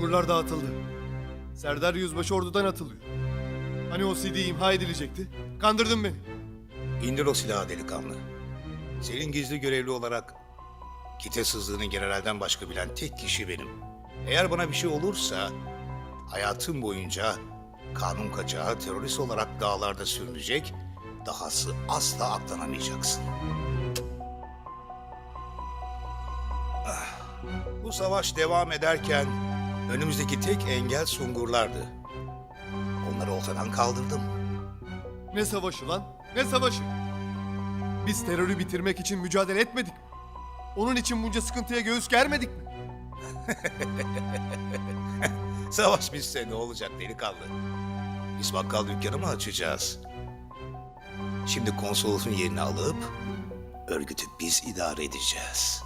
Sungurlar dağıtıldı. Serdar Yüzbaşı ordudan atılıyor. Hani o CD imha edilecekti? Kandırdın beni. İndir o silahı delikanlı. Senin gizli görevli olarak kite sızdığını generalden başka bilen tek kişi benim. Eğer bana bir şey olursa hayatım boyunca kanun kaçağı terörist olarak dağlarda sürünecek, dahası asla aklanamayacaksın. Ah, Bu savaş devam ederken önümüzdeki tek engel Sungurlardı. Onları ortadan kaldırdım. Ne savaşı lan? Ne savaşı? Biz terörü bitirmek için mücadele etmedik mi? Onun için bunca sıkıntıya göğüs germedik mi? Savaş bitse ne olacak delikanlı? Biz bakkal dükkanı mı açacağız? Şimdi konsolosun yerini alıp örgütü biz idare edeceğiz.